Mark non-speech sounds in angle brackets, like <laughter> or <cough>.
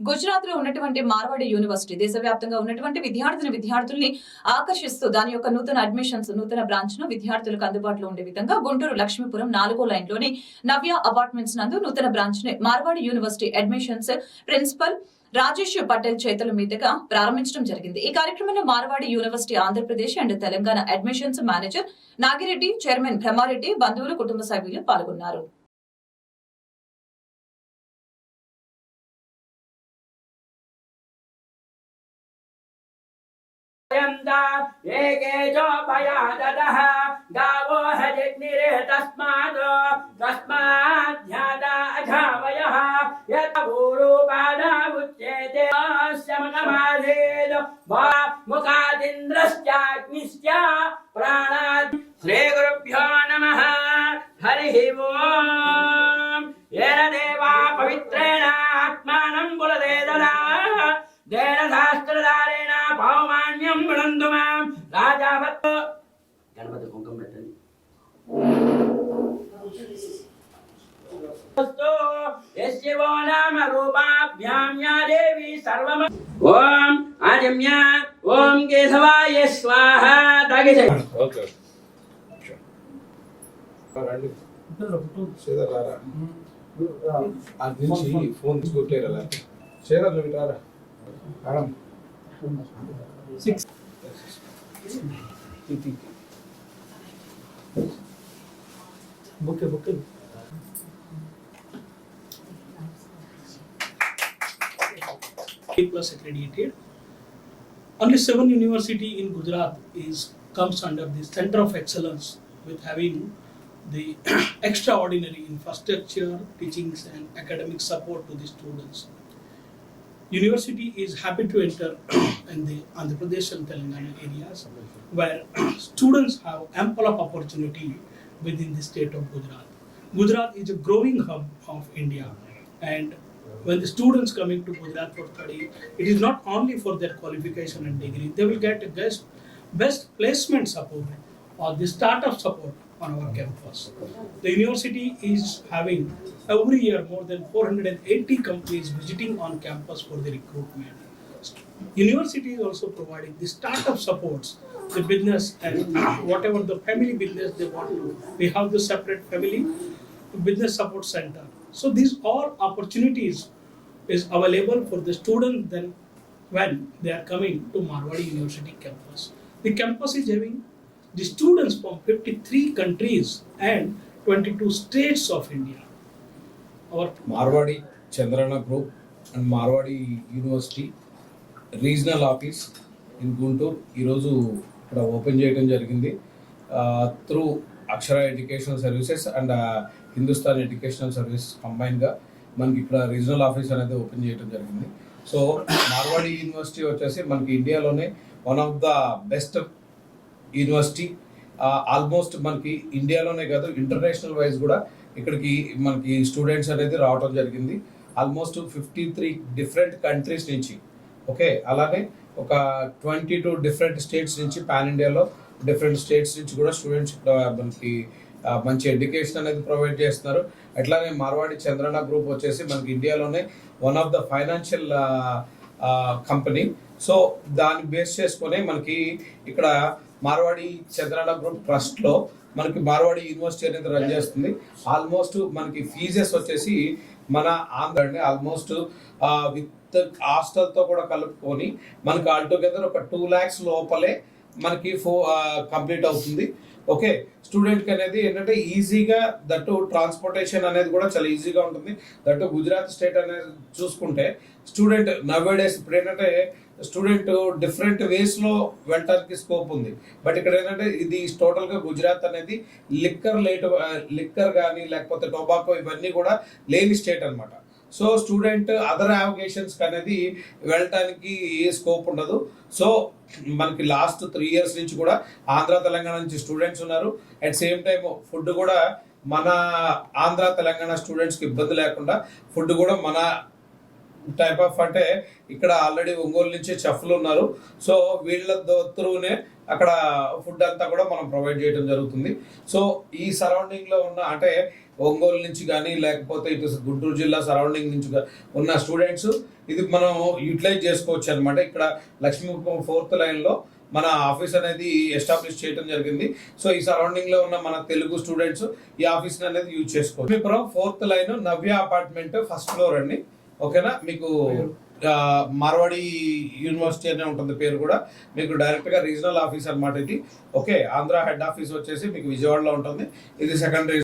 గుజరాత్లో ఉన్నటువంటి మార్వాడి యూనివర్సిటీ దేశవ్యాప్తంగా ఉన్నటువంటి విద్యార్థిని విద్యార్థుల్ని ఆకర్షిస్తూ దాని యొక్క నూతన అడ్మిషన్స్ నూతన బ్రాంచ్ను విద్యార్థులకు అందుబాటులో ఉండే విధంగా గుంటూరు లక్ష్మీపురం నాలుగో లైన్లోని నవ్య అపార్ట్మెంట్స్ నందు నూతన బ్రాంచ్ని Marwadi university admissions principal Rajesh Patel చేతుల మీదుగా ప్రారంభించడం జరిగింది. ఈ కార్యక్రమంలో Marwadi university Andhra Pradesh and Telangana admissions manager Nagireddy chairman Brahmareddy బంధువులు కుటుంబ సభ్యులు పాల్గొన్నారు. एकेजो भयाददः गावो हजिग्निरे तस्मात् तस्माद्ध्याता अघावयः। यत् भूरूपादामुच्येते शमनमाधेद मुखादिन्द्रश्चाग्निश्च प्राणात्। श्रीगुरुभ्यो नमः। हरिः ओम्। येन देवा पवित्रेण आत्मानं कुलदेदना। देन शास्त्रधारेण भौमा పౌమాన్యం వినందు మాం రాజావత్. గణపతి కుంకుమ పెట్టండి. ఓం ఆజమ్య ఓం కేశవాయ స్వాహ. తగిజ ఓకే రండి. శ్రీధర్ రారా. అది నుంచి ఫోన్ తీసుకొట్టేరా శ్రీధర్ నువ్వు ఇటు six. Okay, okay. A plus accredited. Only seven university in Gujarat is comes under the center of excellence with having the <clears throat> extraordinary infrastructure, teachings, and academic support to the students. University is happy to enter <clears throat> in the Andhra Pradesh and Telangana areas where <clears throat> students have ample of opportunity within the state of Gujarat. Gujarat is a growing hub of India and when the students coming to Gujarat for study, it is not only for their qualification and degree, they will get a best, best placement support or the startup support on our campus. The university is having every year more than 480 companies visiting on campus for the recruitment. University is also providing the startup supports, the business and whatever the family business they want to. We have the separate family business support center. So these all opportunities is available for the student then when they are coming to Marwadi University campus. The campus is having the students from 53 countries and 22 states of India. Our Marwadi Chandrana group and Marwadi university regional office in Guntur ఈరోజు ఇక్కడ open చేయడం జరిగింది. Through Akshara educational services and Hindustan educational services కంబైన్గా మనకి ఇక్కడ regional office అనేది open చేయడం జరిగింది. So Marwadi university వచ్చేసి మనకి ఇండియాలోనే one of the best university almost మనకి ఇండియాలోనే కాదు ఇంటర్నేషనల్ వైజ్ కూడా ఇక్కడికి మనకి స్టూడెంట్స్ అనేది రావడం జరిగింది. Almost fifty three different countries నుంచి ఓకే? అలానే ఒక ట్వంటీ టూ డిఫరెంట్ స్టేట్స్ నుంచి పాన్ ఇండియాలో డిఫరెంట్ స్టేట్స్ నుంచి కూడా స్టూడెంట్స్ మనకి మంచి ఎడ్యుకేషన్ అనేది ప్రొవైడ్ చేస్తున్నారు. అట్లానే మార్వాడి చంద్రన గ్రూప్ వచ్చేసి మనకి ఇండియాలోనే one of the financial company. So దాన్ని బేస్ చేసుకొని మనకి ఇక్కడ మార్వాడి చంద్రాల గ్రూప్ ట్రస్ట్లో మనకి మార్వాడి యూనివర్సిటీ అనేది రన్ చేస్తుంది. ఆల్మోస్ట్ మనకి ఫీజెస్ వచ్చేసి మన ఆంధ్ర అండి. ఆల్మోస్ట్ విత్ హాస్టల్తో కూడా కలుపుకొని మనకి ఆల్టుగెదర్ ఒక టూ ల్యాక్స్ లోపలే మనకి ఫో కంప్లీట్ అవుతుంది. ఓకే స్టూడెంట్కి అనేది ఏంటంటే ఈజీగా దట్టు ట్రాన్స్పోర్టేషన్ అనేది కూడా చాలా ఈజీగా ఉంటుంది. దట్టు గుజరాత్ స్టేట్ అనేది చూసుకుంటే స్టూడెంట్ నవ్వే డేస్ ఇప్పుడు ఏంటంటే స్టూడెంట్ డిఫరెంట్ వేస్లో వెళ్ళటానికి స్కోప్ ఉంది. బట్ ఇక్కడ ఏంటంటే ఇది టోటల్గా గుజరాత్ అనేది లిక్కర్ లేట్ లిక్కర్ కానీ లేకపోతే టొబాకో ఇవన్నీ కూడా లేని స్టేట్ అన్నమాట. సో స్టూడెంట్ అదర్ అవకేషన్స్కి అనేది వెళ్ళటానికి ఏ స్కోప్ ఉండదు. సో మనకి లాస్ట్ త్రీ ఇయర్స్ నుంచి కూడా ఆంధ్ర తెలంగాణ నుంచి స్టూడెంట్స్ ఉన్నారు. అట్ సేమ్ టైం ఫుడ్ కూడా మన ఆంధ్ర తెలంగాణ స్టూడెంట్స్కి ఇబ్బంది లేకుండా ఫుడ్ కూడా మన టైప్ ఆఫ్ అంటే ఇక్కడ ఆల్రెడీ ఒంగోలు నుంచి చెఫ్లు ఉన్నారు. సో వీళ్ళ త్రూనే అక్కడ ఫుడ్ అంతా కూడా మనం ప్రొవైడ్ చేయడం జరుగుతుంది. సో ఈ సరౌండింగ్లో ఉన్న అంటే ఒంగోలు నుంచి కానీ లేకపోతే ఇటు గుంటూరు జిల్లా సరౌండింగ్ నుంచి ఉన్న స్టూడెంట్స్ ఇది మనం యూటిలైజ్ చేసుకోవచ్చు అనమాట ఇక్కడ లక్ష్మీ ఫోర్త్ లైన్లో మన ఆఫీస్ అనేది ఎస్టాబ్లిష్ చేయడం జరిగింది. సో ఈ సరౌండింగ్లో ఉన్న మన తెలుగు స్టూడెంట్స్ ఈ ఆఫీస్ అనేది యూజ్ చేసుకోవచ్చు. Fourth line Navya apartment first floor అండి. ఓకేనా? మీకు మార్వాడి యూనివర్సిటీ అనే ఉంటుంది పేరు కూడా. మీకు డైరెక్ట్గా రీజనల్ ఆఫీస్ అన్నమాట ఇది. ఓకే ఆంధ్ర హెడ్ ఆఫీస్ వచ్చేసి మీకు విజయవాడలో ఉంటుంది. ఇది సెకండరీ